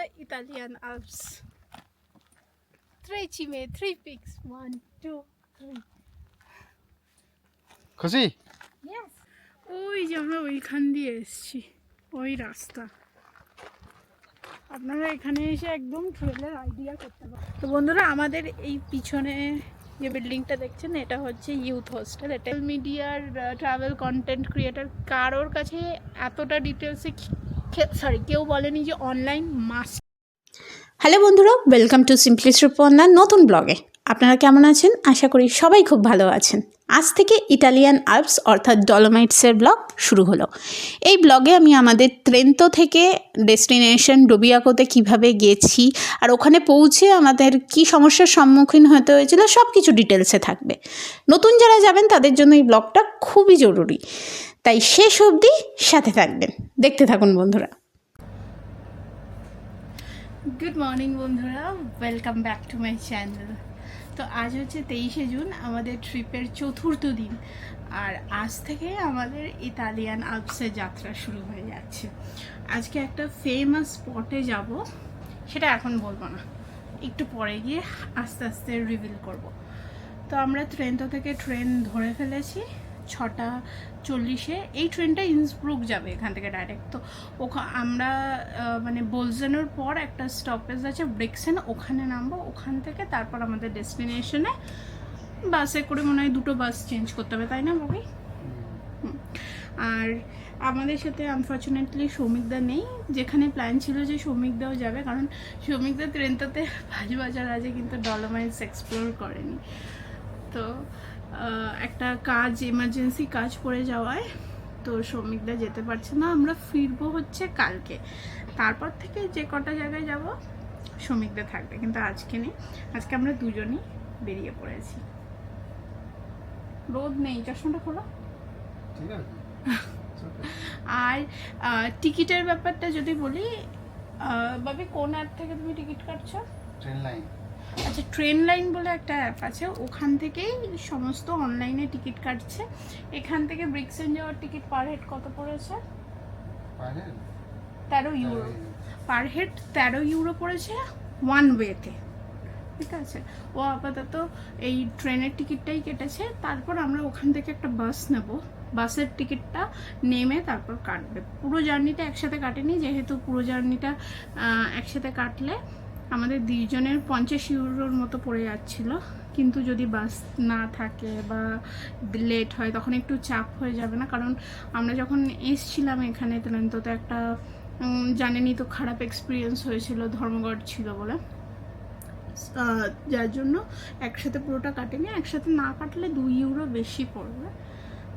the Italian Alps. Three cime, three peaks. One, two, three. খুশি Yes. ওই যে আমরা ওইখান দিয়ে এসেছি ওই রাস্তা আপনারা এখানে এসে একদম ট্রেলের আইডিয়া করতে পারেন তো বন্ধুরা আমাদের এই পিছনে যে বিল্ডিংটা দেখছেন এটা হচ্ছে ইউথ হোস্টেল এটা মিডিয়ার ট্রাভেল কন্টেন্ট ক্রিয়েটার কারোর কাছে এতটা ডিটেলসে সরি কেউ বলেনি যে অনলাইন মাস্ট হ্যালো বন্ধুরা ওয়েলকাম টু সিম্পলি সুপর্ণার নতুন ব্লগে আপনারা কেমন আছেন? আশা করি সবাই খুব ভালো আছেন। আজ থেকে ইটালিয়ান আল্পস অর্থাৎ ডলোমাইটসের ব্লগ শুরু হলো। এই ব্লগে আমি আমাদের ট্রেন্তো থেকে ডেস্টিনেশন ডোবিয়াকোতে কীভাবে গেছি, আর ওখানে পৌঁছে আমাদের কি সমস্যার সম্মুখীন হতে হয়েছিল সব কিছু ডিটেলসে থাকবে। নতুন যারা যাবেন, তাদের জন্য এই ব্লগটা খুবই জরুরি। তাই শেষ অবধি সাথে থাকবেন। দেখতে থাকুন বন্ধুরা। গুড মর্নিং বন্ধুরা welcome back to my channel তো আজ হচ্ছে তেইশে জুন, আমাদের ট্রিপের চতুর্থ দিন। আর আজ থেকে আমাদের ইতালিয়ান আলপসের যাত্রা শুরু হয়ে যাচ্ছে। আজকে একটা ফেমাস স্পটে যাব, সেটা এখন বলব না। একটু পরে গিয়ে আস্তে আস্তে রিভিল করব। তো আমরা ট্রেনতো থেকে ট্রেন ধরে ফেলেছি, ছটা চল্লিশে, এই ট্রেনটা ইন্সব্রুক যাবে এখান থেকে ডাইরেক্ট তো ওখা, আমরা মানে বোলজেনোর পর একটা স্টপেজ আছে, ব্রেকসেন, ওখানে নামবো, ওখান থেকে তারপর আমাদের ডেস্টিনেশনে বাসে করে মনে হয় দুটো বাস চেঞ্জ করতে হবে, তাই না ববি আর আমাদের সাথে আনফর্চুনেটলি সৌমিকদা নেই, যেখানে প্ল্যান ছিল যে সৌমিকদাও যাবে, কারণ সৌমিকদা ট্রেনটাতে বাজার আছে, কিন্তু ডলোমাইন্স এক্সপ্লোর করেনি। তো একটা কাজ এমার্জেন্সি কাজ পড়ে যাওয়ায় তো শ্রমিকরা যেতে পারছে না। আমরা ফিরবো হচ্ছে কালকে। তারপর থেকে যে কটা জায়গায় যাব শ্রমিকদের থাকবে কিন্তু আজকে নেই। আজকে আমরা দুজনই বেরিয়ে পড়েছি। রোদ নেই চশমাটা খোলো। আর টিকিটের ব্যাপারটা যদি বলি বাবি কোন অ্যাপ থেকে তুমি টিকিট কাটছো? Train line. আচ্ছা ট্রেন লাইন বলে একটা অ্যাপ আছে ওখান থেকেই সমস্ত অনলাইনে টিকিট কাটছে। এখান থেকে ব্রিক্সেন যাওয়ার টিকিট পার হেড কত পড়েছে? তেরো ইউরো। পার হেড তেরো ইউরো পড়েছে ওয়ান ওয়েতে। ঠিক আছে? ও আপাতত এই ট্রেনের টিকিটটাই কেটেছে। তারপর আমরা ওখান থেকে একটা বাস নেব। বাসের টিকিটটা নেমে তারপর কাটবে। পুরো জার্নিটা একসাথে কাটেনি যেহেতু পুরো জার্নিটা একসাথে কাটলে আমাদের দুইজনের পঞ্চাশ ইউরোর মতো পড়ে যাচ্ছিল। কিন্তু যদি বাস না থাকে বা লেট হয়, তখন একটু চাপ হয়ে যাবে না। কারণ আমরা যখন এসছিলাম এখানে তো তো একটা জানেনি তো খারাপ এক্সপিরিয়েন্স হয়েছিল, ধর্মঘট ছিল বলে। যার জন্য একসাথে পুরোটা কাটেনি, একসাথে না কাটলে দুই ইউরো বেশি পড়বে।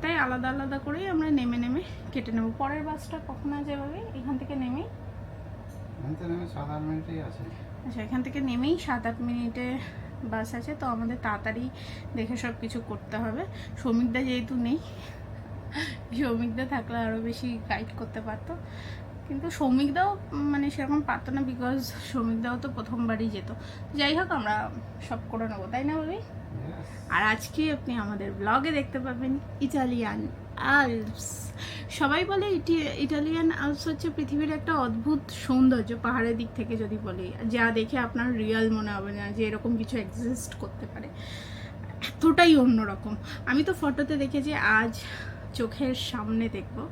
তাই আলাদা আলাদা করেই আমরা নেমে নেমে কেটে নেব। পরের বাসটা কখন আছে এখান থেকে নেমেই? মিনিটেই আছে। আচ্ছা এখান থেকে নেমেই সাত আট মিনিটে বাস আছে তো আমাদের তাড়াতাড়ি দেখে সব কিছু করতে হবে। শ্রমিকদা যেহেতু নেই শ্রমিকদা থাকলে আরও বেশি গাইড করতে পারতো। কিন্তু শ্রমিকদাও মানে সেরকম পারতো না বিকজ শ্রমিকদাও তো প্রথমবারই যেত। যাই হোক আমরা সব করে নেব তাই না বলি আর আজকে আপনি আমাদের ব্লগে দেখতে পাবেন ইটালিয়ান আলপস। সবাই বলে ইটি- ইটালিয়ান আলপস হচ্ছে পৃথিবীর একটা অদ্ভুত সৌন্দর্য, পাহাড়ের দিক থেকে যদি বলি। যা দেখে আপনার রিয়াল মনে হবে না যে এরকম কিছু এক্সিস্ট করতে পারে। এতটাই অন্যরকম। আমি তো ফটোতে দেখেছি, আজ চোখের সামনে দেখব।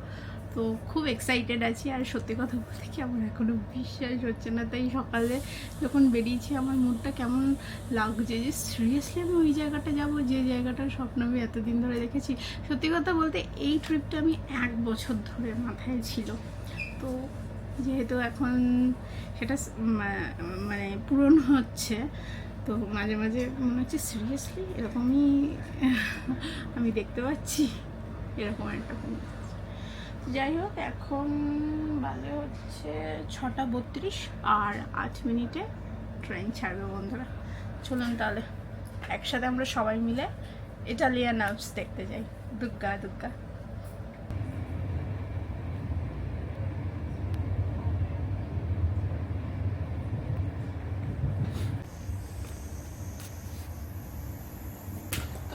তো খুব এক্সাইটেড আছি। আর সত্যি কথা বলতে কি আমার এখনও বিশ্বাস হচ্ছে না। তাই সকালে যখন বেরিয়েছি, আমার মুডটা কেমন লাগছে যে সিরিয়াসলি আমি ওই জায়গাটা যাব? যে জায়গাটার স্বপ্ন আমি এতদিন ধরে দেখেছি। সত্যি কথা বলতে এই ট্রিপটা আমি এক বছর ধরে মাথায় ছিল। তো যেহেতু এখন সেটা মানে পূরণ হচ্ছে, তো মাঝে মাঝে মনে হচ্ছে সিরিয়াসলি এরকমই আমি দেখতে পাচ্ছি। এরকম একটা যাই হোক এখন বাজে হচ্ছে ছটা বত্রিশ আর আট মিনিটে ট্রেন ছাড়বে বন্ধুরা। চলুন তাহলে, একসাথে আমরা সবাই মিলে ইটালিয়ান আলপস দেখতে যাই। দুগ্গা দুগ্গা।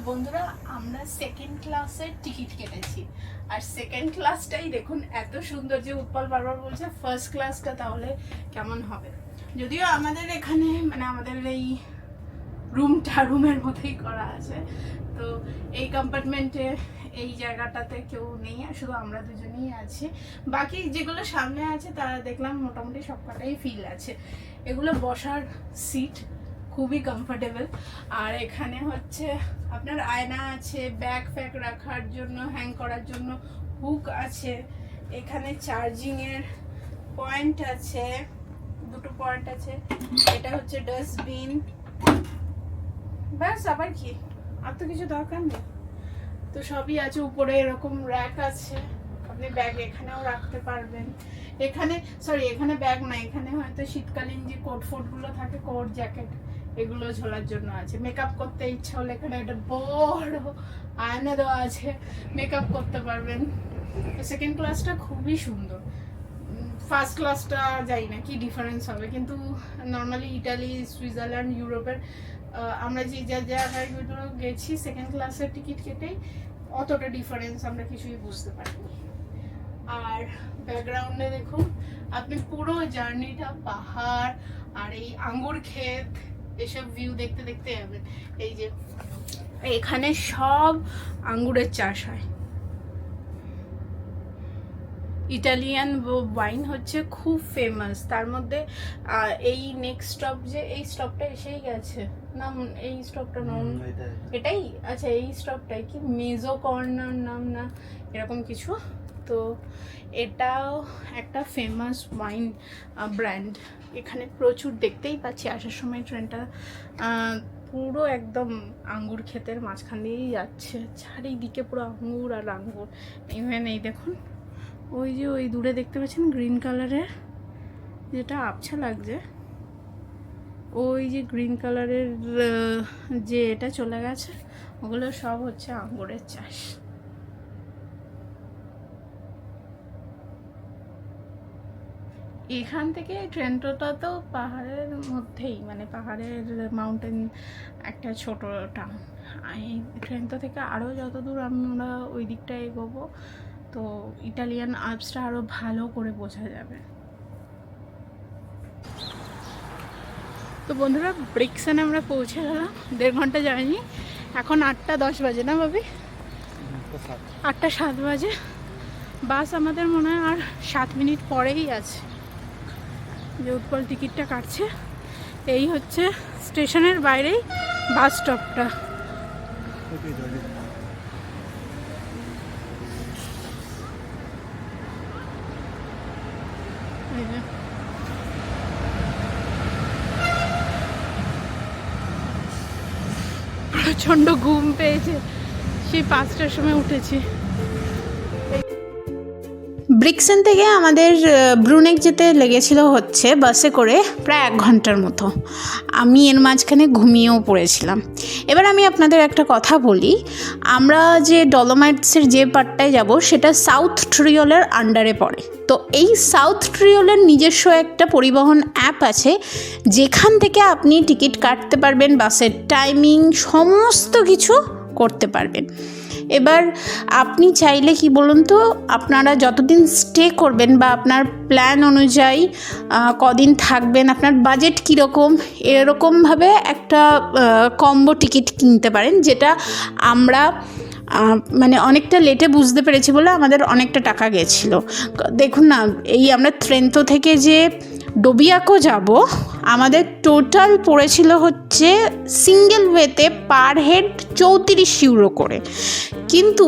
বন্ধুরা আমরা সেকেন্ড ক্লাসের টিকিট কেটেছি। আর সেকেন্ড ক্লাসটাই দেখুন, এত সুন্দর যে উৎপল বারবার বলছে ফার্স্ট ক্লাসটা তাহলে কেমন হবে? যদিও আমাদের এখানে মানে আমাদের এই রুমটা রুমের মধ্যেই করা আছে। তো এই কম্পার্টমেন্টে এই জায়গাটাতে কেউ নেই শুধু আমরা দুজনেই আছি। বাকি যেগুলো সামনে আছে, তারা দেখলাম মোটামুটি সব কটাই ফিল আছে। এগুলো বসার সিট খুবই কমফোর্টেবল আর এখানে হচ্ছে আপনার আয়না আছে ব্যাগ ফ্যাগ রাখার জন্য হ্যাং করার জন্য হুক আছে। এখানে চার্জিংয়ের পয়েন্ট আছে, দুটো পয়েন্ট আছে। এটা হচ্ছে ডাস্টবিন ব্যাস, আবার কি? আর তো কিছু দরকার নেই। তো সবই আছে, উপরে এরকম র্যাক আছে। আপনি ব্যাগ এখানেও রাখতে পারবেন। এখানে সরি এখানে ব্যাগ না, এখানে হয়তো শীতকালীন যে কোট ফোটগুলো থাকে কোট জ্যাকেট এগুলো ঝোলার জন্য আছে। মেকআপ করতে ইচ্ছা হলে এখানে একটা বড় আয়না দেওয়া আছে। মেকআপ করতে পারবেন। সেকেন্ড ক্লাসটা খুবই সুন্দর। ফার্স্ট ক্লাসটা যাই না কি ডিফারেন্স হবে, কিন্তু নর্মালি ইটালি সুইজারল্যান্ড ইউরোপের আমরা যে যা জায়গাগুলো গেছি সেকেন্ড ক্লাসের টিকিট কেটেই অতটা ডিফারেন্স আমরা কিছুই বুঝতে পারিনি। আর ব্যাকগ্রাউন্ডে দেখুন, আপনি পুরো জার্নিটা পাহাড় আর এই আঙ্গুর ক্ষেত এসব ভিউ দেখতে দেখতে যাবেন এই যে এখানে সব আঙ্গুরের চাষ হয়। ইটালিয়ান ওয়াইন হচ্ছে খুব ফেমাস তার মধ্যে এই নেক্সট স্টপ যে এই স্টপটা এসেই গেছে। না উম, এই স্টপটা নাম? এটাই? আচ্ছা এই স্টপটাই কি? মেজো কর্নার নাম না? এরকম কিছু? তো এটাও একটা ফেমাস ওয়াইন ব্র্যান্ড এখানে প্রচুর দেখতেই পাচ্ছি, আসার সময় ট্রেনটা পুরো একদম আঙ্গুর ক্ষেতের মাঝখান দিয়েই যাচ্ছে। চারিদিকে পুরো আঙ্গুর আর আঙ্গুর। ইভেন এই দেখুন, ওই যে ওই দূরে দেখতে পাচ্ছেন গ্রিন কালারের যেটা আবছা লাগছে, ওই যে গ্রিন কালারের যে এটা চলে গেছে, ওগুলো সব হচ্ছে আঙ্গুরের চাষ। এখান থেকে ট্রেন্টোটা তো পাহাড়ের মধ্যেই মানে পাহাড়ের মাউন্টেন একটা ছোট টাউন এই ট্রেন্টো থেকে আরও যত দূর আমরা ওই দিকটা এগোবো তো ইটালিয়ান আর্পসটা আরও ভালো করে বোঝা যাবে। তো বন্ধুরা ব্রিক্সনে আমরা পৌঁছে গেলাম। দেড় ঘণ্টা যায়নি এখন আটটা দশ বাজে না ভাবি? আটটা সাত বাজে। বাস আমাদের মনে হয় আর সাত মিনিট পরেই আছে। যে উৎপল টিকিটটা কাটছে, এই হচ্ছে স্টেশনের বাইরেই বাস স্টপটা। প্রচণ্ড ঘুম পেয়েছে, সেই পাঁচটার সময় উঠেছি ব্রিক্সেন থেকে আমাদের ব্রুনেক যেতে লেগেছিল হচ্ছে বাসে করে প্রায় এক ঘণ্টার মতো। আমি এর মাঝখানে ঘুমিয়েও পড়েছিলাম। এবার আমি আপনাদের একটা কথা বলি। আমরা যে ডলোমাইটসের যে পার্টটায় যাব, সেটা সাউথ ট্রিওলের আন্ডারে পড়ে। তো এই সাউথ ট্রিওলের নিজস্ব একটা পরিবহন অ্যাপ আছে, যেখান থেকে আপনি টিকিট কাটতে পারবেন, বাসের টাইমিং, সমস্ত কিছু করতে পারবেন। এবার আপনি চাইলে কি বলুন তো, আপনারা যতদিন স্টে করবেন বা আপনার প্ল্যান অনুযায়ী কদিন থাকবেন, আপনার বাজেট কীরকম, এরকমভাবে একটা কম্বো টিকিট কিনতে পারেন, যেটা আমরা মানে অনেকটা লেটে বুঝতে পেরেছি বলে আমাদের অনেকটা টাকা গেছিল। দেখুন না, এই আমরা ট্রেন্তো থেকে যে ডোবিয়াকো যাব, আমাদের টোটাল পড়েছিল হচ্ছে সিঙ্গেল ওয়েতে পার হেড চৌত্রিশ ইউরো করে। কিন্তু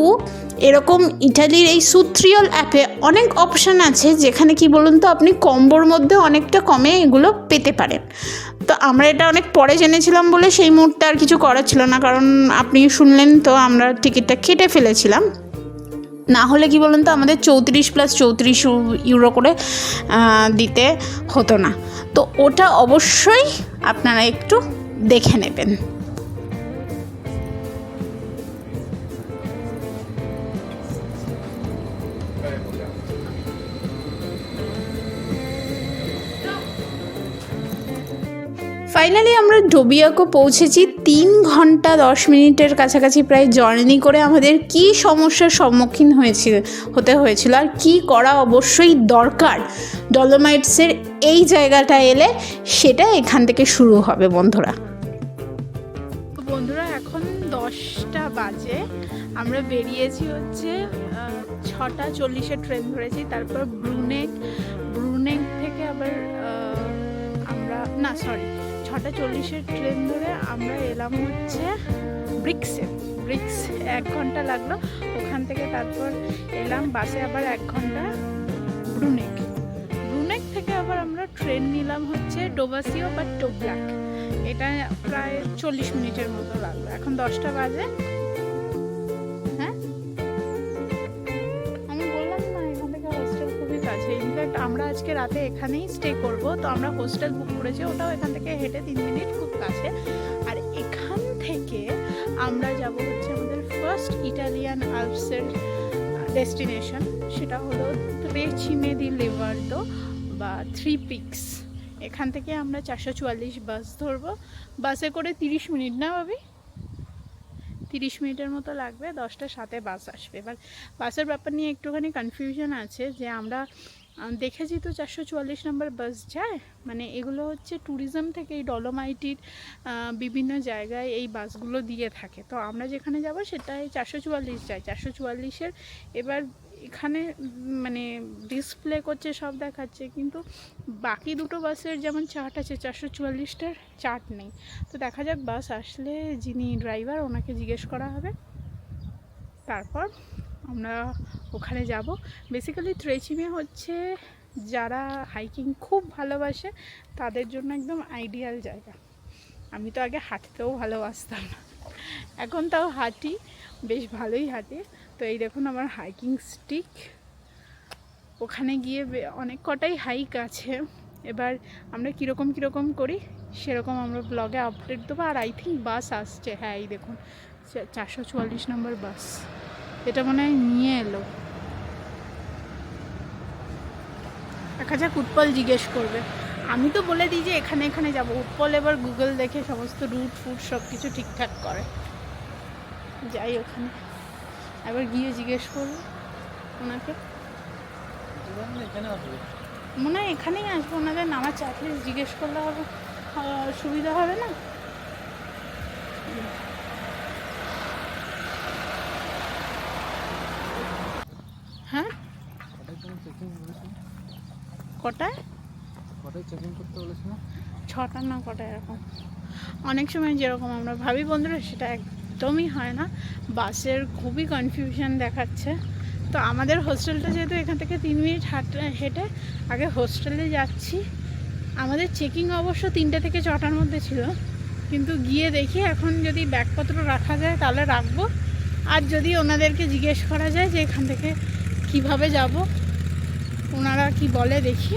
এরকম ইটালির এই সুত্রিয়ল অ্যাপে অনেক অপশান আছে যেখানে কি বলুন তো, আপনি কম্বোর মধ্যে অনেকটা কমে এগুলো পেতে পারেন। তো আমরা এটা অনেক পরে জেনেছিলাম বলে সেই মুহূর্তে আর কিছু করার ছিল না, কারণ আপনি শুনলেন তো আমরা টিকিটটা কেটে ফেলেছিলাম। না হলে কি বলুন তো, আমাদের চৌত্রিশ প্লাস চৌত্রিশ ইউরো করে দিতে হতো না। তো ওটা অবশ্যই আপনারা একটু দেখে নেবেন। ফাইনালি আমরা ডোবিয়াকো পৌঁছেছি তিন ঘণ্টা দশ মিনিটের কাছাকাছি প্রায় জার্নি করে আমাদের কি সমস্যার সম্মুখীন হয়েছিল, হতে হয়েছিল আর কি করা অবশ্যই দরকার। ডলোমাইটসের এই জায়গাটা এলে সেটা এখান থেকে শুরু হবে বন্ধুরা। বন্ধুরা, এখন দশটা বাজে। আমরা বেরিয়েছি হচ্ছে ছটা চল্লিশে ট্রেন ধরেছি, তারপর ব্রুনেক ব্রুনেক থেকে আবার আমরা না সরি ছটা চল্লিশের ট্রেন ধরে আমরা এলাম হচ্ছে ব্রিক্সে। ব্রিক্স এক ঘণ্টা লাগল। ওখান থেকে তারপর এলাম বাসে আবার এক ঘণ্টা ব্রুনেক। ব্রুনেক থেকে আবার আমরা ট্রেন নিলাম হচ্ছে ডোবাসিও বা টোব্লাক। এটা প্রায় চল্লিশ মিনিটের মতো লাগল। এখন দশটা বাজে। হ্যাঁ? ইনফ্যাক্ট আমরা আজকে রাতে এখানেই স্টে করব। তো আমরা হোস্টেল বুক করেছি, ওটাও এখান থেকে হেঁটে তিন মিনিট খুব কাছে। আর এখান থেকে আমরা যাব হচ্ছে আমাদের ফার্স্ট ইটালিয়ান আলপসের ডেস্টিনেশন সেটা হলো ত্রেচিমে দি লিভার্দো বা থ্রি পিক্স এখান থেকে আমরা চারশো চুয়াল্লিশ বাস ধরবো। বাসে করে তিরিশ মিনিট না ভাবি? তিরিশ মিনিটের মতো লাগবে, দশটা সাথে বাস আসবে। এবার বাসের ব্যাপার নিয়ে একটুখানি কনফিউশন আছে যে আমরা দেখেছি তো চারশো চুয়াল্লিশ নম্বর বাস যায়। মানে এগুলো হচ্ছে ট্যুরিজম থেকে এই ডলোমাইটির বিভিন্ন জায়গায় এই বাসগুলো দিয়ে থাকে। তো আমরা যেখানে যাব সেটাই চারশো চুয়াল্লিশ যায়। চারশো চুয়াল্লিশের এবার এখানে মানে ডিসপ্লে করছে, সব দেখাচ্ছে। কিন্তু বাকি দুটো বাসের যেমন চার্ট আছে, চারশো চুয়াল্লিশটার চার্ট নেই। তো দেখা যাক বাস আসলে যিনি ড্রাইভার ওনাকে জিজ্ঞেস করা হবে। তারপর আমরা ওখানে যাব। বেসিক্যালি ট্রেচিমে হচ্ছে যারা হাইকিং খুব ভালোবাসে, তাদের জন্য একদম আইডিয়াল জায়গা। আমি তো আগে হাঁটতেও ভালোবাসতাম না। এখন তাও হাঁটি, বেশ ভালোই হাঁটি। তো এই দেখুন আমার হাইকিং স্টিক ওখানে গিয়ে অনেক কটাই হাইক আছে। এবার আমরা কীরকম কীরকম করি, সেরকম আমরা ব্লগে আপডেট দেবো। আর আই থিঙ্ক বাস আসছে। হ্যাঁ এই দেখুন চারশো চুয়াল্লিশ নম্বর বাস এটা মনে হয় নিয়ে এলো। দেখা যাক উৎপল জিজ্ঞেস করবে। আমি তো বলে দিই যে এখানে এখানে যাব। উৎপল এবার গুগল দেখে সমস্ত রুট ফুট সব কিছু ঠিকঠাক করে। যাই ওখানে। এবার গিয়ে জিজ্ঞেস করব ওনাকে। মনে হয় এখানেই আসব। ওনাদের নামা চাকরি জিজ্ঞেস করলে হবে। সুবিধা হবে না হ্যাঁ কটায়? ছটা না? কটা এরকম? অনেক সময় যেরকম আমরা ভাবি বন্ধুরা সেটা একদমই হয় না। বাসের খুবই কনফিউশন দেখাচ্ছে। তো আমাদের হোস্টেলটা যেহেতু এখান থেকে তিন মিনিট হাঁটে হেঁটে আগে হোস্টেলে যাচ্ছি। আমাদের চেকিং অবশ্য তিনটে থেকে ছটার মধ্যে ছিল। কিন্তু গিয়ে দেখি এখন যদি ব্যাগপত্র রাখা যায় তাহলে রাখব। আর যদি ওনাদেরকে জিজ্ঞেস করা যায় যে এখান থেকে কীভাবে যাব ওনারা কি বলে দেখি।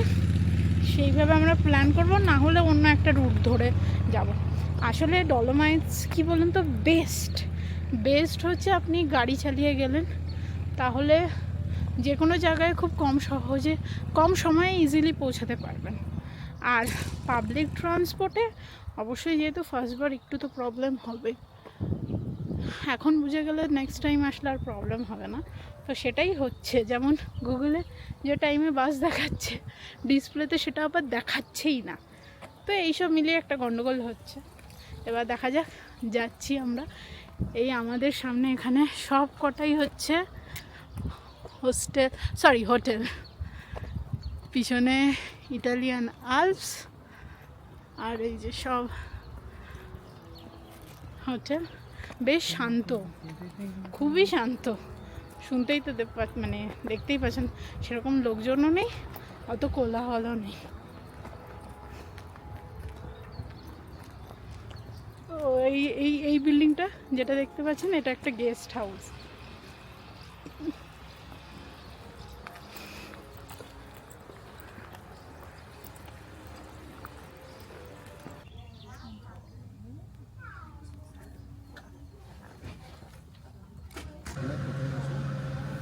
সেইভাবে আমরা প্ল্যান করব, না হলে অন্য একটা রুট ধরে যাব। আসলে ডলোমাইটস কি বলুন তো বেস্ট বেস্ট হচ্ছে আপনি গাড়ি চালিয়ে গেলেন, তাহলে যে কোনো জায়গায় খুব কম সহজে, কম সময়ে ইজিলি পৌঁছাতে পারবেন। আর পাবলিক ট্রান্সপোর্টে অবশ্যই যেহেতু ফার্স্টবার একটু তো প্রবলেম হবে। এখন বুঝে গেলে নেক্সট টাইম আসলে আর প্রবলেম হবে না। তো সেটাই হচ্ছে। যেমন গুগলে যে টাইমে বাস দেখাচ্ছে ডিসপ্লেতে সেটা আবার দেখাচ্ছেই না। তো এইসব মিলিয়ে একটা গন্ডগোল হচ্ছে। এবার দেখা যাক, যাচ্ছি আমরা। এই আমাদের সামনে এখানে সব কটাই হচ্ছে হোস্টেল সরি হোটেল পিছনে ইটালিয়ান আলপস আর এই যে সব হোটেল বেশ শান্ত, খুবই শান্ত। শুনতেই তো মানে দেখতেই পাচ্ছেন, সেরকম লোকজনও নেই, অত কোলাহলও নেই। এই এই এই বিল্ডিংটা যেটা দেখতে পাচ্ছেন, এটা একটা গেস্ট হাউস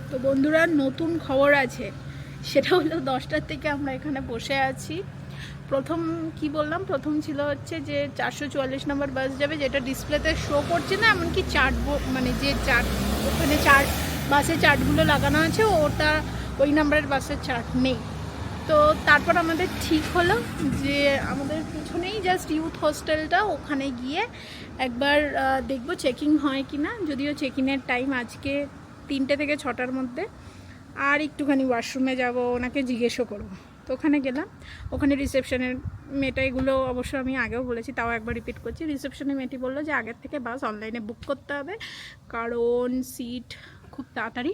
তো বন্ধুরা, নতুন খবর আছে। সেটা হলো দশটার থেকে আমরা এখানে বসে আছি। প্রথম কি বললাম? প্রথম ছিল হচ্ছে যে চারশো চুয়াল্লিশ নম্বর বাস যাবে, যেটা ডিসপ্লেতে শো করছে না, এমনকি চার্ট মানে যে চার্ট ওখানে চার্ট বাসের চার্টগুলো লাগানো আছে, ওটা ওই নাম্বারের বাসের চার্ট নেই। তো তারপর আমাদের ঠিক হলো যে আমাদের পিছনেই জাস্ট ইউথ হোস্টেলটা ওখানে গিয়ে একবার দেখব চেকিং হয় কি না যদিও চেকিংয়ের টাইম আজকে তিনটে থেকে ছটার মধ্যে আর একটুখানি ওয়াশরুমে যাব, ওনাকে জিজ্ঞেসও করব। তো ওখানে গেলাম। ওখানে রিসেপশনের মেয়েটা, এগুলো অবশ্য আমি আগেও বলেছি, তাও একবার রিপিট করছি। রিসেপশনের মেয়েটি বলল যে আগের থেকে বাস অনলাইনে বুক করতে হবে, কারণ সিট খুব তাড়াতাড়ি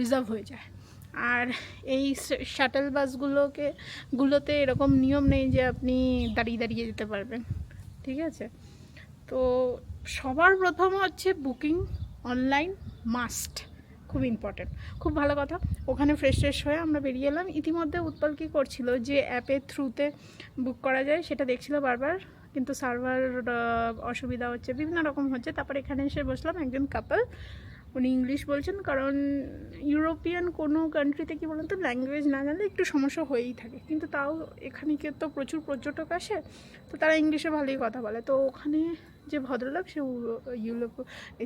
রিজার্ভ হয়ে যায়। আর এই শাটেল বাসগুলোকে, গুলোতে এরকম নিয়ম নেই যে আপনি দাঁড়িয়ে দাঁড়িয়ে যেতে পারবেন। ঠিক আছে? তো সবার প্রথম হচ্ছে বুকিং অনলাইন মাস্ট। খুব ইম্পর্টেন্ট খুব ভালো কথা। ওখানে ফ্রেশ ফ্রেশ হয়ে আমরা বেরিয়ে এলাম। ইতিমধ্যে উৎপল কী করছিল? যে অ্যাপের থ্রুতে বুক করা যায়, সেটা দেখছিল বারবার। কিন্তু সার্ভার অসুবিধা হচ্ছে, বিভিন্ন রকম হচ্ছে। তারপর এখানে এসে বসলাম একজন কাপল উনি ইংলিশ বলছেন, কারণ ইউরোপিয়ান কোনো কান্ট্রিতে কি বলুন তো ল্যাঙ্গুয়েজ না জানলে একটু সমস্যা হয়েই থাকে। কিন্তু তাও এখানে তো প্রচুর পর্যটক আসে, তো তারা ইংলিশে ভালোই কথা বলে। তো ওখানে যে ভদ্রলোক, সে ইউরোপ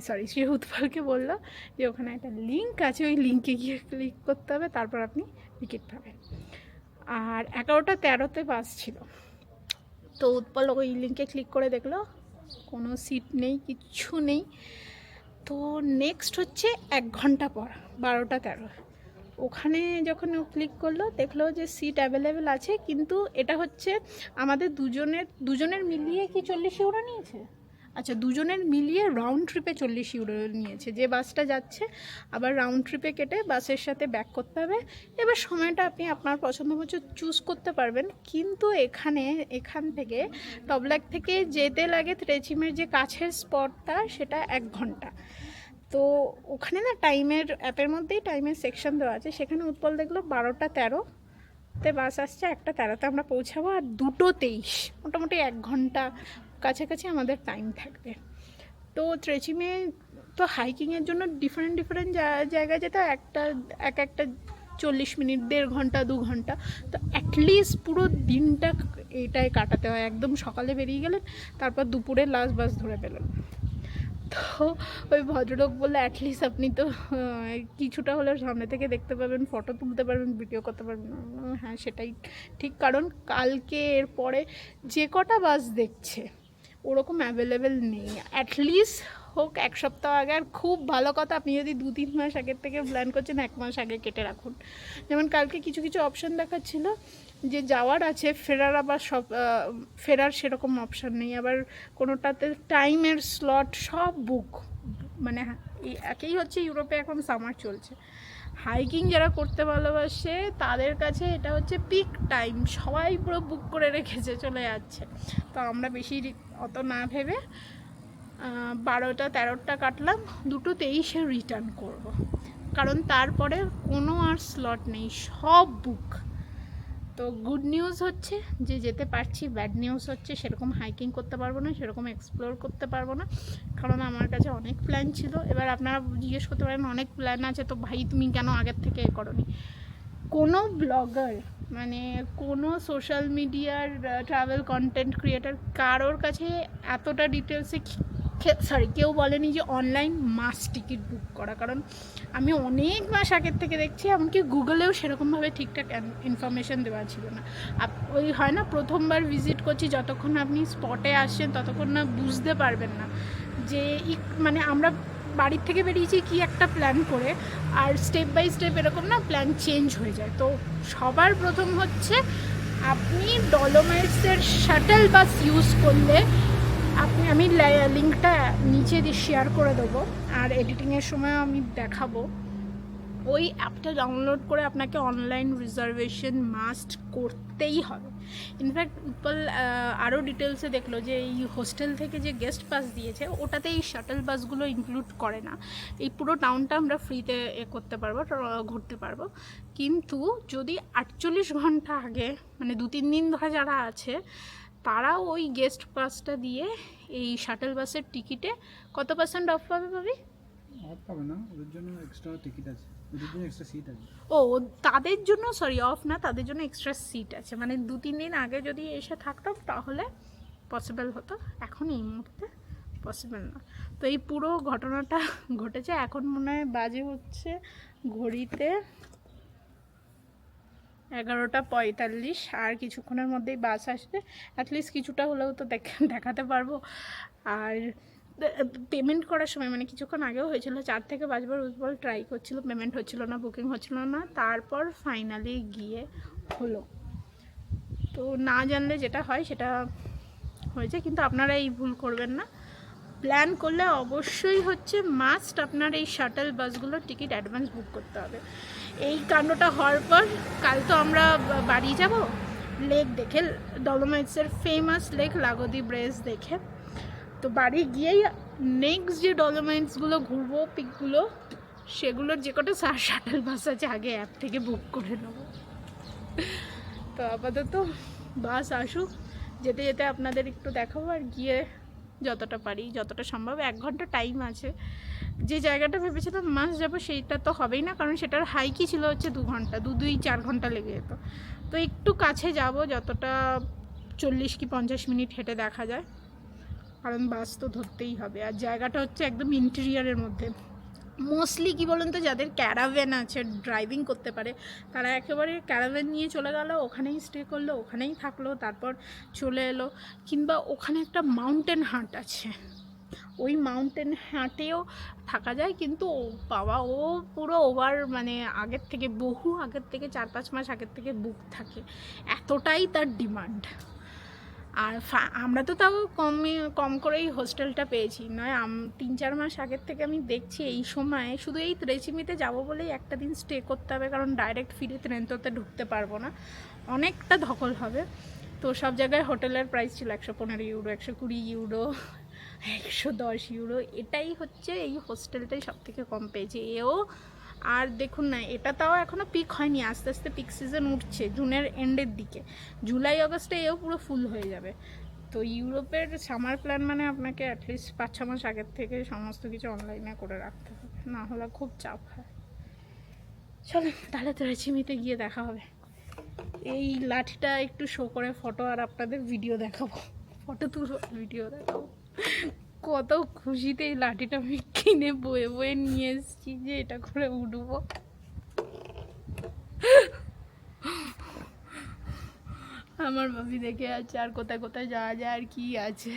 সরি সে উৎপলকে বলল যে ওখানে একটা লিঙ্ক আছে, ওই লিঙ্কে গিয়ে ক্লিক করতে হবে, তারপর আপনি টিকিট পাবেন। আর এগারোটা তেরোতে বাস ছিল। তো উৎপল ওই লিঙ্কে ক্লিক করে দেখল, কোনো সিট নেই, কিচ্ছু নেই। তো নেক্সট হচ্ছে এক ঘণ্টা পর, বারোটা তেরো। ওখানে যখন ও ক্লিক করল, দেখল যে সিট অ্যাভেলেবেল আছে, কিন্তু এটা হচ্ছে আমাদের দুজনের দুজনের মিলিয়ে কি চল্লিশ ইউরো নিয়েছে? আচ্ছা দুজনের মিলিয়ে রাউন্ড ট্রিপে চল্লিশ ইউরো নিয়েছে। যে বাসটা যাচ্ছে, আবার রাউন্ড ট্রিপে কেটে বাসের সাথে ব্যাক করতে হবে। এবার সময়টা আপনি আপনার পছন্দ মতো চুজ করতে পারবেন। কিন্তু এখানে, এখান থেকে টবল্যাক থেকে যেতে লাগে ত্রেচিমের যে কাছের স্পটটা সেটা এক ঘণ্টা। তো ওখানে না টাইমের অ্যাপের মধ্যেই টাইমের সেকশন দেওয়া আছে। সেখানে উৎপল দেখল বারোটা তেরো। তে বাস আসছে, একটা তেরোতে আমরা পৌঁছাবো, আর দুটো তেইশ। মোটামুটি এক ঘণ্টা কাছাকাছি আমাদের টাইম থাকবে। তো ট্রেচিমে তো হাইকিংয়ের জন্য ডিফারেন্ট ডিফারেন্ট জায়গায় যেতে একটা, এক একটা চল্লিশ মিনিট, দেড় ঘণ্টা, দু ঘণ্টা, তো অ্যাটলিস্ট পুরো দিনটা এটাই কাটাতে হয়। একদম সকালে বেরিয়ে গেলেন তারপর দুপুরে লাস্ট বাস ধরে পেলেন। তো ওই ভদ্রলোক বললে অ্যাটলিস্ট আপনি তো কিছুটা হলেও সামনে থেকে দেখতে পাবেন ফটো তুলতে পারবেন ভিডিও করতে পারবেন। হ্যাঁ সেটাই ঠিক। কারণ কালকে এরপরে যে কটা বাস দেখছে ওরকম অ্যাভেলেবেল নেই। অ্যাটলিস্ট হোক এক সপ্তাহ আগে। আর খুব ভালো কথা আপনি যদি দু তিন মাস আগের থেকে প্ল্যান করছেন এক মাস আগে কেটে রাখুন। যেমন কালকে কিছু কিছু অপশন দেখাচ্ছিল যে যাওয়ার আছে ফেরার আবার সব ফেরার সেরকম অপশান নেই। আবার কোনোটাতে টাইমের স্লট সব বুক মানে হ্যাঁ, একেই হচ্ছে ইউরোপে এখন সামার চলছে। হাইকিং যারা করতে ভালোবাসে, তাদের কাছে এটা হচ্ছে পিক টাইম সবাই পুরো বুক করে রেখেছে, চলে যাচ্ছে। তো আমরা বেশি অত না ভেবে বারোটা, তেরোটা কাটলাম। দুটো তেইশে রিটার্ন করব। কারণ তারপরে কোনো আর স্লট নেই, সব বুক তো গুড নিউজ হচ্ছে যে যেতে পারছি ব্যাড নিউজ হচ্ছে, সেরকম হাইকিং করতে পারব না, সেরকম এক্সপ্লোর করতে পারব না, কারণ আমার কাছে অনেক প্ল্যান ছিল। এবার আপনারা জিজ্ঞেস করতে পারেন, অনেক প্ল্যান আছে, তো ভাই তুমি কেন আগের থেকে এ করনি? কোনো ব্লগার মানে কোনো সোশ্যাল মিডিয়ার ট্রাভেল কন্টেন্ট ক্রিয়েটার কারোর কাছে এতটা ডিটেলসে সরি কেউ বলেনি যে অনলাইন মাস টিকিট বুক করা। কারণ আমি অনেক মাস আগের থেকে দেখছি, এমনকি গুগলেও সেরকমভাবে ঠিকঠাক ইনফরমেশন দেওয়া ছিল না। ওই হয় না, প্রথমবার ভিজিট করছি, যতক্ষণ আপনি স্পটে আসছেন, ততক্ষণ না বুঝতে পারবেন না যে মানে আমরা বাড়ির থেকে বেরিয়েছি কি একটা প্ল্যান করে, আর স্টেপ বাই স্টেপ এরকম না প্ল্যান চেঞ্জ হয়ে যায়। তো সবার প্রথম হচ্ছে, আপনি ডলোমাইটসের শাটেল বাস ইউজ করলে আপনি, আমি লিঙ্কটা নিচে দিয়ে শেয়ার করে দেবো, আর এডিটিংয়ের সময় আমি দেখাবো। ওই অ্যাপটা ডাউনলোড করে আপনাকে অনলাইন রিজার্ভেশন মাস্ট করতেই হবে। ইনফ্যাক্ট উৎপল আরও ডিটেলসে দেখল যে এই হোস্টেল থেকে যে গেস্ট পাস দিয়েছে ওটাতে এই শাটেল বাসগুলো ইনক্লুড করে না। এই পুরো টাউনটা আমরা ফ্রিতে এ করতে পারব ঘুরতে পারব। কিন্তু যদি আটচল্লিশ ঘণ্টা আগে মানে দু তিন দিন ধরে যারা আছে তারা ওই গেস্ট পাসটা দিয়ে এই শাটেল বাসের টিকিটে কত পার্সেন্ট অফ পাবে পাবি অফ পাবে না ওদের জন্য এক্সট্রা টিকিট আছে ওদের জন্য এক্সট্রা সিট আছে। ও তাদের জন্য সরি অফ না তাদের জন্য এক্সট্রা সিট আছে। মানে দু তিন দিন আগে যদি এসে থাকতাম তাহলে পসিবল হতো। এখন এই মুহূর্তে পসিবল না। তো এই পুরো ঘটনাটা ঘটেছে এখন মনে হয় বাজে হচ্ছে ঘড়িতে এগারোটা পঁয়তাল্লিশ, আর কিছুক্ষণের মধ্যেই বাস আসবে। অ্যাটলিস্ট কিছুটা হলেও তো দেখ- দেখাতে পারব। আর পেমেন্ট করার সময় মানে কিছুক্ষণ আগেও হয়েছিল, চার থেকে পাঁচবার উসবল ট্রাই করছিল পেমেন্ট হচ্ছিল না বুকিং হচ্ছিল না। তারপর ফাইনালি গিয়ে হলো। তো না জানলে যেটা হয়, সেটা হয়েছে, কিন্তু আপনারা এই ভুল করবেন না। প্ল্যান করলে অবশ্যই হচ্ছে মাস্ট আপনার এই শাটল বাসগুলোর টিকিট অ্যাডভান্স বুক করতে হবে। এই কাণ্ডটা হওয়ার পর কাল তো আমরা বাড়ি যাব। লেক দেখে ডলোমাইটসের famous lake Lago di Braies দেখে। তো বাড়ি গিয়েই নেক্সট যে ডলোমাইটসগুলো ঘুরবো, পিকগুলো, সেগুলোর যে কটা সার শাটল বাস আছে আগে অ্যাপ থেকে বুক করে নেব। তো আপাতত বাস আসুক, যেতে যেতে আপনাদের একটু দেখাবো আর গিয়ে যতটা পারি, যতটা সম্ভব। এক ঘণ্টা টাইম আছে। যে জায়গাটা ভেবেছিলাম মাস যাব সেইটা তো হবেই না, কারণ সেটার হাইকই ছিল হচ্ছে দু ঘণ্টা, দু, দুই, চার ঘণ্টা লেগে যেত। তো একটু কাছে যাব, যতটা চল্লিশ কি পঞ্চাশ মিনিট হেঁটে দেখা যায়। কারণ বাস তো ধরতেই হবে, আর জায়গাটা হচ্ছে একদম ইন্টেরিয়ারের মধ্যে। মোস্টলি কি বলুন তো, যাদের ক্যারাভেন আছে ড্রাইভিং করতে পারে, তারা একেবারে ক্যারাভেন নিয়ে চলে গেল, ওখানেই স্টে করল, ওখানেই থাকল, তারপর চলে এলো, কিংবা ওখানে একটা মাউন্টেন হাট আছে। ওই মাউন্টেন হাটেও থাকা যায়। কিন্তু বাবা, ও পুরো ওভার মানে আগের থেকে বহু আগের থেকে চার পাঁচ মাস আগের থেকে বুক থাকে। এতটাই তার ডিমান্ড আর আমরা তো তাও কমে কম করেই হোস্টেলটা পেয়েছি। নয়, আম- তিন চার মাস আগের থেকে আমি দেখছি এই সময় শুধু এই ত্রেচিমিতে যাব বলেই একটা দিন স্টে করতে হবে, কারণ ডাইরেক্ট ফিরে ট্রেনতোতে ঢুকতে পারব না। অনেকটা ধকল হবে। তো সব জায়গায় হোটেলের প্রাইস ছিল একশো পনেরো ইউরো একশো কুড়ি ইউরো একশো দশ ইউরো। এটাই হচ্ছে এই হোস্টেলটাই সব থেকে কম পেয়েছে। এও আর দেখুন না, এটা তাও এখনও পিক হয়নি। আস্তে আস্তে পিক সিজন উঠছে জুনের এন্ডের দিকে। জুলাই, আগস্টে এও পুরো ফুল হয়ে যাবে। তো ইউরোপের সামার প্ল্যান মানে আপনাকে অ্যাটলিস্ট পাঁচ ছ মাস আগের থেকে সমস্ত কিছু অনলাইনে করে রাখতে হবে। না হলে খুব চাপ হয়। চলো তাহলে তো রেচিমিতে গিয়ে দেখা হবে। এই লাঠিটা একটু শো করে ফটো আর আপনাদের ভিডিও দেখাবো। ফটো তুলো ভিডিও দেখাবো। কত খুশিতে এই লাঠিটা আমি কিনে বয়ে বয়ে নিয়ে এসেছি যে এটা করে উঠবো। আমার ভাবি দেখে আছে আর কোথায় কোথায় যাওয়া যায় আর কি আছে।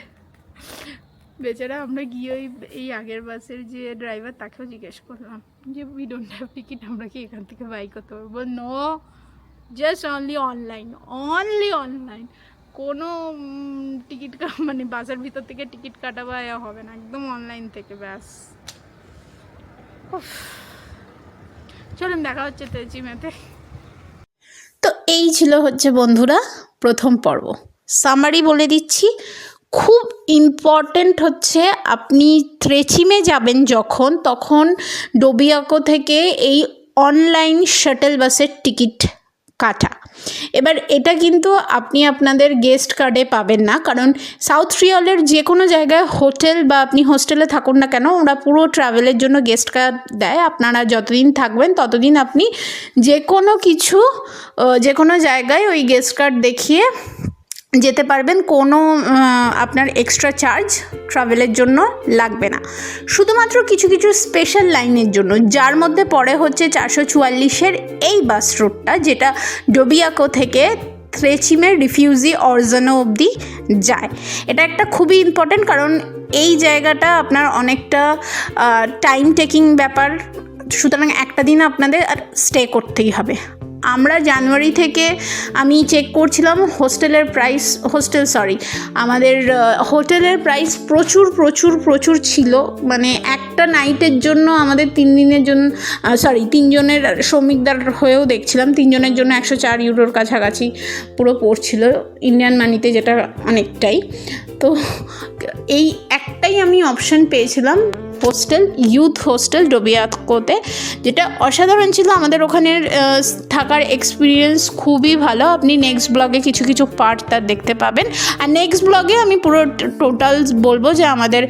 বেচারা আমরা গিয়ে ওই এই আগের বাসের যে ড্রাইভার তাকেও জিজ্ঞেস করলাম যে উই ডোন্ট হ্যাভ টিকিট আমরা কি এখান থেকে বাই করতে পারব? No just only online only online কোনো টিকিট মানে বাজার ভিতর থেকে টিকিট কাটা বা হবে না, একদম অনলাইন থেকে, ব্যাস। চলুন, দেখা হচ্ছে তেজিমেতে। তো এই ছিল হচ্ছে বন্ধুরা প্রথম পর্ব। সামারি বলে দিচ্ছি, খুব ইম্পর্ট্যান্ট হচ্ছে আপনি ত্রেচিমে যাবেন যখন, তখন ডোবিয়াকো থেকে এই অনলাইন শাটল বাসের টিকিট কাটা। এবার এটা কিন্তু আপনি আপনাদের গেস্ট কার্ডে পাবেন না, কারণ সাউথ রিয়লের যে কোনো জায়গায় হোটেল বা আপনি হোস্টেলে থাকুন না কেন, ওরা পুরো ট্রাভেলের জন্য গেস্ট কার্ড দেয়। আপনারা যতদিন থাকবেন ততদিন আপনি যে কোনো কিছু যে কোনো জায়গায় ওই গেস্ট কার্ড দেখিয়ে যেতে পারবেন, কোনো আপনার এক্সট্রা চার্জ ট্রাভেলের জন্য লাগবে না। শুধুমাত্র কিছু কিছু স্পেশাল লাইনের জন্য, যার মধ্যে পড়ে হচ্ছে চারশো চুয়াল্লিশের এই বাস রুটটা যেটা ডোবিয়াকো থেকে থ্রেচিমের রিফিউজি, অরজানো অবধি যায়। এটা একটা খুবই ইম্পর্ট্যান্ট কারণ এই জায়গাটা আপনার অনেকটা টাইম টেকিং ব্যাপার। সুতরাং একটা দিন আপনাদের আর স্টে করতেই হবে। আমরা জানুয়ারি থেকে আমি চেক করছিলাম হোস্টেলের প্রাইস হোস্টেল সরি আমাদের হোটেলের প্রাইস প্রচুর প্রচুর প্রচুর ছিল। মানে একটা নাইটের জন্য আমাদের তিন দিনের জন্য সরি তিনজনের শ্রমিকদার হয়েও দেখছিলাম। তিনজনের জন্য একশো চার ইউরোর কাছাকাছি পুরো পড়ছিল ইন্ডিয়ান মানিতে যেটা অনেকটাই। তো এই একটাই আমি অপশন পেয়েছিলাম। হোস্টেল, ইউথ হোস্টেল ডোবিয়াকোতে, যেটা অসাধারণ ছিল। আমাদের ওখানের থাকার এক্সপিরিয়েন্স খুবই ভালো। আপনি নেক্সট ব্লগে কিছু কিছু পার্ট তার দেখতে পাবেন। আর নেক্সট ব্লগে আমি পুরো টোটাল বলব যে আমাদের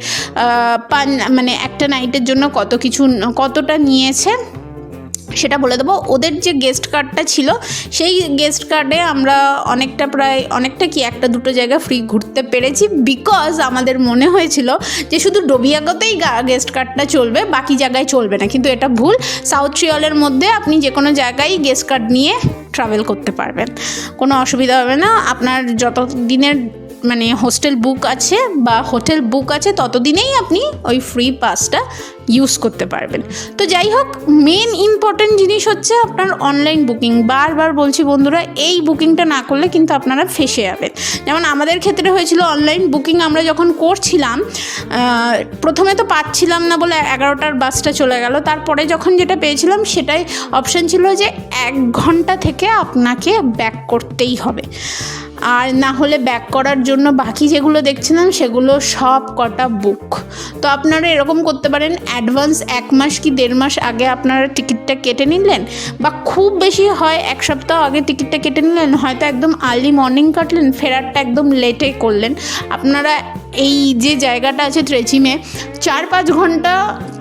পান মানে একটা নাইটের জন্য কত কিছু কতটা নিয়েছে। সেটা বলে দেবো। ওদের যে গেস্ট কার্ডটা ছিল, সেই গেস্ট কার্ডে আমরা অনেকটা প্রায়, অনেকটা কি একটা দুটো জায়গা ফ্রি ঘুরতে পেরেছি বিকজ আমাদের মনে হয়েছিল যে শুধু ডোবিয়াগতেই গেস্ট কার্ডটা চলবে, বাকি জায়গায় চলবে না। কিন্তু এটা ভুল সাউথ ট্রিয়লের মধ্যে আপনি যে কোনো জায়গায় গেস্ট কার্ড নিয়ে ট্রাভেল করতে পারবেন। কোনো অসুবিধা হবে না। আপনার যত দিনের মানে হোস্টেল বুক আছে বা হোটেল বুক আছে, ততদিনেই আপনি ওই ফ্রি পাসটা ইউজ করতে পারবেন। তো যাই হোক মেন ইম্পর্টেন্ট জিনিস হচ্ছে আপনার অনলাইন বুকিং বারবার বলছি বন্ধুরা, এই বুকিংটা না করলে কিন্তু আপনারা ফেসে যাবেন। যেমন আমাদের ক্ষেত্রে হয়েছিল অনলাইন বুকিং আমরা যখন করছিলাম প্রথমে তো পাচ্ছিলাম না বলে এগারোটার বাসটা চলে গেল। তারপরে যখন যেটা পেয়েছিলাম, সেটাই অপশান ছিল যে এক ঘণ্টা থেকে আপনাকে ব্যাক করতেই হবে। আর না হলে ব্যাক করার জন্য বাকি যেগুলো দেখছিলাম, সেগুলো সব কটা বুক তো আপনারা এরকম করতে পারেন অ্যাডভান্স এক মাস কি দেড় মাস আগে আপনারা টিকিটটা কেটে নিলেন, বা খুব বেশি হয় এক সপ্তাহ আগে টিকিটটা কেটে নিলেন, হয়তো একদম আর্লি মর্নিং কাটলেন, ফেরারটা একদম লেটে করলেন। আপনারা এই যে জায়গাটা আছে ট্রেচিমে চার পাঁচ ঘণ্টা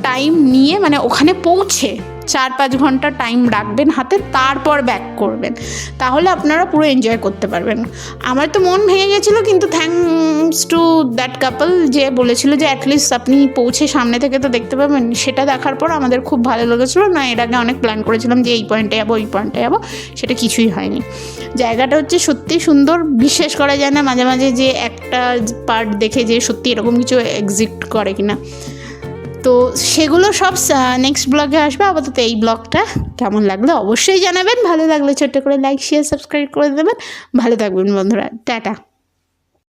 টাইম নিয়ে মানে ওখানে পৌঁছে চার পাঁচ ঘণ্টা টাইম রাখবেন হাতে, তারপর ব্যাক করবেন। তাহলে আপনারা পুরো এনজয় করতে পারবেন। আমার তো মন ভেঙে গেছিল, কিন্তু থ্যাঙ্কস টু দ্যাট কাপল যে বলেছিল যে অ্যাটলিস্ট আপনি পৌঁছে সামনে থেকে তো দেখতে পাবেন, সেটা দেখার পর আমাদের খুব ভালো লেগেছিলো। না, এর আগে অনেক প্ল্যান করেছিলাম যে এই পয়েন্টে যাব এই পয়েন্টে যাব, সেটা কিছুই হয়নি। জায়গাটা হচ্ছে সত্যি সুন্দর। বিশ্বাস করা যায় না মাঝে মাঝে যে একটা পার্ট দেখে যে সত্যি এরকম কিছু এক্সিস্ট করে কিনা। তো সেগুলো সব নেক্সট ব্লগে আসবে। আপাতত এই ব্লগটা কেমন লাগল অবশ্যই জানাবেন। ভালো লাগলে ছোট্ট করে লাইক শেয়ার সাবস্ক্রাইব করে দেবেন। ভালো থাকবেন বন্ধুরা। টাটা।